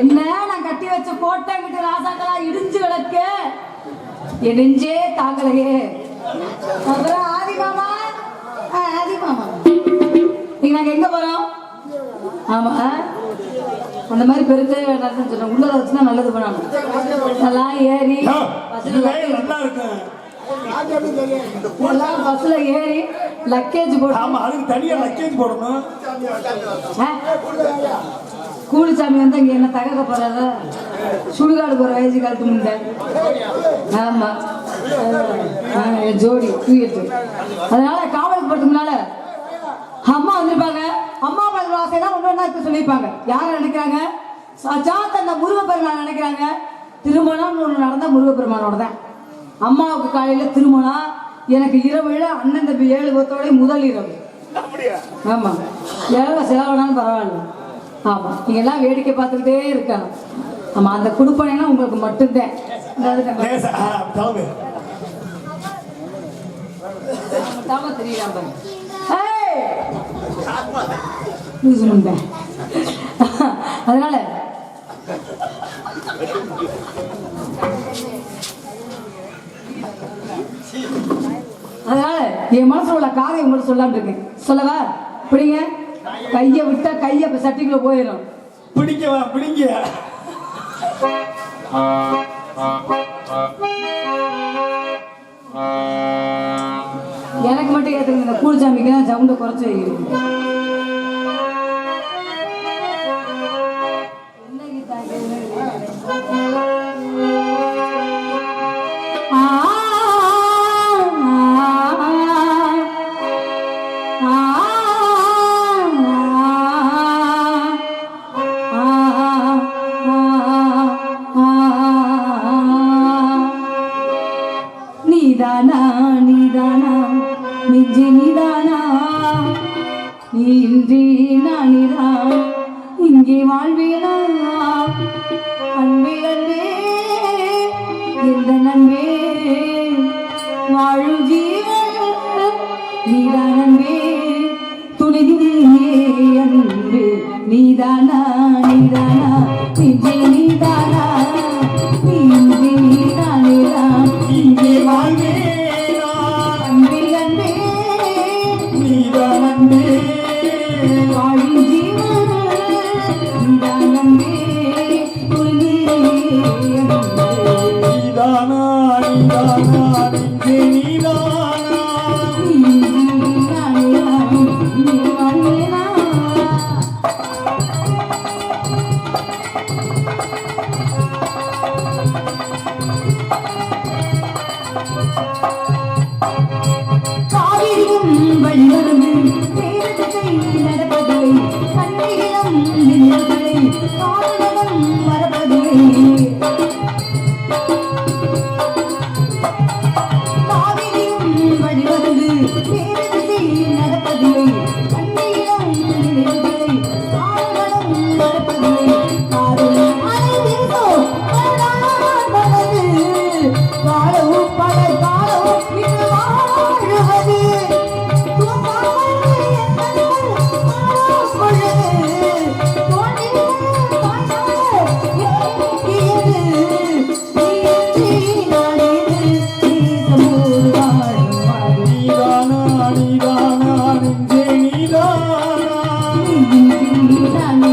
என்ன நான் கட்டி வச்ச கோட்டை கிட்ட ராசாக்களா இடிஞ்சு கிடக்கு? என் நெஞ்சே தாங்கலையே. அப்புறம் ஆதி மாமா? ஆதி மாமா. நீங்க நாங்க எங்க போறோம்? ஆமா அந்த மாதிரி பெருசே நடந்து சொல்றேன் உள்ளத வச்சுதான் நல்லது பண்ணணும். நல்லா ஏறி நல்லா பஸ்ல ஏறி லக்கேஜ் போட்டு ஆமா அதுக்கு தனியா லக்கேஜ் போடணும். ஆ? கூலிச்சாமி வந்து அங்க என்ன தகக்க போறாரு? சுடுகாடு போற வயசு காலத்து முண்டை. ஆமா. ஆ, என் ஜோடி தூக்கிட்டு. அதனால காவலுக்கு போறதுனால அம்மா வந்திருப்பாங்க. அம்மா பழகிற ஆசையெல்லாம் ஒன்று ஒன்றா இருக்க சொல்லியிருப்பாங்க யாரை நினைக்கிறாங்க? சாத்த அந்த முருகப்பெருமான் நினைக்கிறாங்க. திருமணம்னு ஒன்று நடந்தா முருகப்பெருமானோட தான். அம்மாவுக்கு காலையில் திருமணம். எனக்கு இரவுல அண்ணன் தம்பி ஏழு பத்தோட முதல் இரவு. ஆமா. எவ்வளோ செலவானாலும் பரவாயில்ல. ஆமா. நீங்க எல்லாம் வேடிக்கை பார்த்துக்கிட்டே இருக்காங்க. ஆமா அந்த குடுப்பனைலாம் உங்களுக்கு மட்டும்தான். அதனால அதனால என் மனசுல உள்ள காதை உங்கள்ட்ட சொல்லாம இருக்கேன். சொல்லவா? பிடிங்க கையை விட்டா கையை சட்டிக்குள்ள போயிடும் பிடிக்கவா பிடிங்க. எனக்கு மட்டும் ஏத்துக்கங்க இந்த கூலிச்சாமிக்கு தான் சவுண்டை குறைச்சி வைக்கிறீங்க. வாழும் ஜீவன் நீதான். அன்பே அன்பு நீதானா நீதானா? நெஞ்சே நீதானே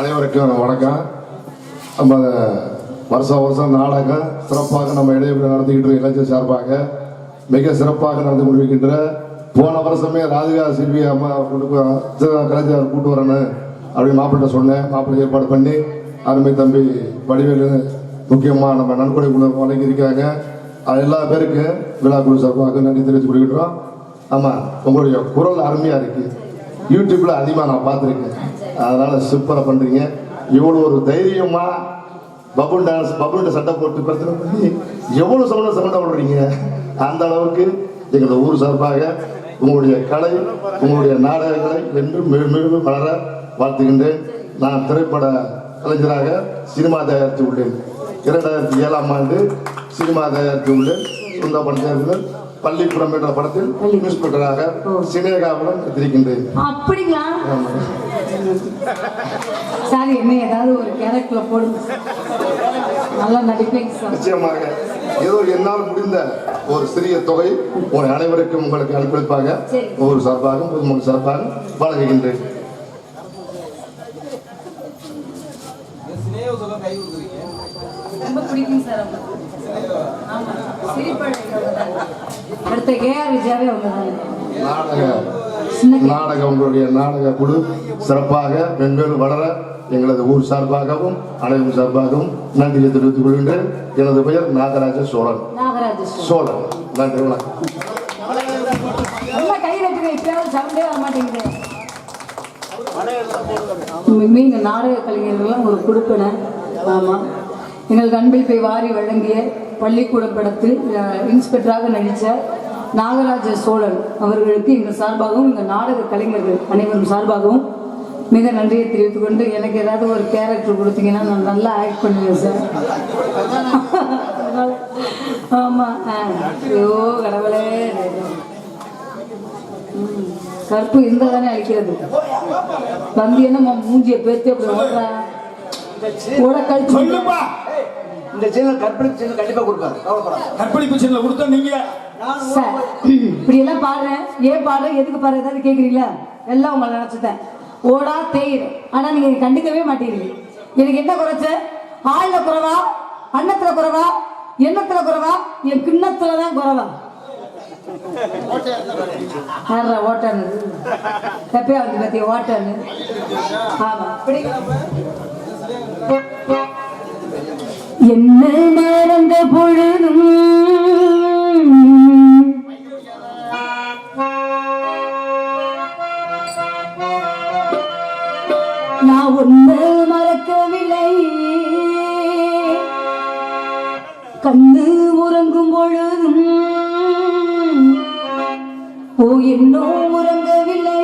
அனைவருக்கும் வணக்கம். நம்ம வருஷம் வருஷம் நாடகம் சிறப்பாக நம்ம இடையே நடத்திக்கிட்டு இளைஞர் சார்பாக மிக சிறப்பாக நடந்து கொண்டிருக்கின்ற போன வருஷமே ராதிகா செல்வி அம்மா கலைஞர் கூட்டு வரணும் அப்படின்னு மாப்பிள்ளை சொன்னேன். மாப்பிள்ளை ஏற்பாடு பண்ணி அருமை தம்பி வடிவேலு முக்கியமாக நம்ம நன்கொடை குழு வழங்கியிருக்காங்க அது எல்லா பேருக்கும் விழா குழு சார்பாக நன்றி தெரிவித்துக் கொள்கின்றோம். ஆமாம் உங்களுடைய குரல் அருமையாக இருக்குது யூடியூப்பில் அதிகமாக நான் பார்த்துருக்கேன். அதனால சூப்பராக பண்ணுறீங்க இவ்வளோ ஒரு தைரியமா பபுள் டான்ஸ் பபுள் சட்டை போட்டு பிரச்சனை பண்ணி எவ்வளோ சவுண்ட சவுண்டை விடுறீங்க அந்த அளவுக்கு எங்களது ஊர் சார்பாக உங்களுடைய கலை உங்களுடைய நாடகங்களை என்றும் மேலும் மேலும் வளர வாழ்த்துகின்றேன். நான் திரைப்பட கலைஞராக சினிமா தயாரித்து உள்ளேன். இரண்டாயிரத்தி ஏழாம் ஆண்டு சினிமா தயாரித்து உள்ளேன். சொந்த பஞ்சாயத்தில் பள்ளிப்புறம் என்ற படத்தில் இன்ஸ்பெக்டராக சினேகாவுடன் நடித்திருக்கின்றேன் அப்படிங்களா? சார் என்ன ஏதாவது ஒரு கேரக்டர்ல போடுங்க. நல்லா நடிப்பீங்க சார். நிச்சயமாக. ஏதோ என்னால் முடிந்த ஒரு சிறிய தொகை உங்கள் அனைவருக்கும் உங்களுக்கு அனுப்பியிருப்பாங்க. ஒவ்வொரு சார்பாகவும் பொதுமக்கள் சார்பாக வழங்குகின்றேன். ரொம்ப பிடிக்கும் சார். அடுத்த கேஆர் விஜயாவே அவங்க நாடக கே- நாடக உங்களுடைய நாடக குழு சிறப்பாக மென்மேலும் வளர எங்களது ஊர் சார்பாகவும் அனைவரும் சார்பாகவும் நன்றியை தெரிவித்துக் கொள்கின்றேன். எனது பெயர் நாகராஜ சோழன். சோழன். நன்றி வணக்கம். இந்த நாடக கலைஞர்கள்லாம் ஒரு கொடுப்பன ஆமாம் எங்களுக்கு அன்பில் போய் வாரி வழங்கிய பள்ளிக்கூட படத்தில் இன்ஸ்பெக்டராக நடித்த நாகராஜ சோழன் அவர்களுக்கு எங்கள் சார்பாகவும் எங்கள் நாடக கலைஞர்கள் அனைவரும் சார்பாகவும் மிக நன்றியை தெரிவித்துக் கொண்டு எனக்கு ஏதாவது ஒரு கேரக்டர் கொடுத்தீங்கன்னா நான் நல்லா ஆக்ட் பண்ணுவேன் சார் ஆமாம் ஐயோ கடவுளே. கருப்பு இருந்தால் தானே அழிக்கிறது? வந்து என்ன மூஞ்சியை பேத்து அப்படி ஓடுறா ஓட கழிச்சு இந்த சேனல் கற்பனை சேனல் கண்டிப்பா கொடுப்பாரு கற்பழிப்பு சின்ன கொடுத்தா நீங்க சார். இப்படி எல்லாம் பாடுறேன் ஏன் பாடுறேன் எதுக்கு பாடுறேன் ஏதாவது கேட்குறீங்களா எல்லாம் உங்களை நினச்சிட்டேன். ஓடா தேயிரு. ஆனால் நீங்கள் கண்டுக்கவே மாட்டேங்கிறீங்க எனக்கு என்ன குறைச்ச? ஆளில் குறைவா? அன்னத்தில் குறைவா? எண்ணத்தில் குறைவா? என் கிண்ணத்தில் தான் குறைவா? ஓட்டானு எப்பயா வந்து பார்த்தியா ஓட்டானு ஆமாம் என்ன மறந்த பொழுதும் இன்னும் உறங்கவில்லை.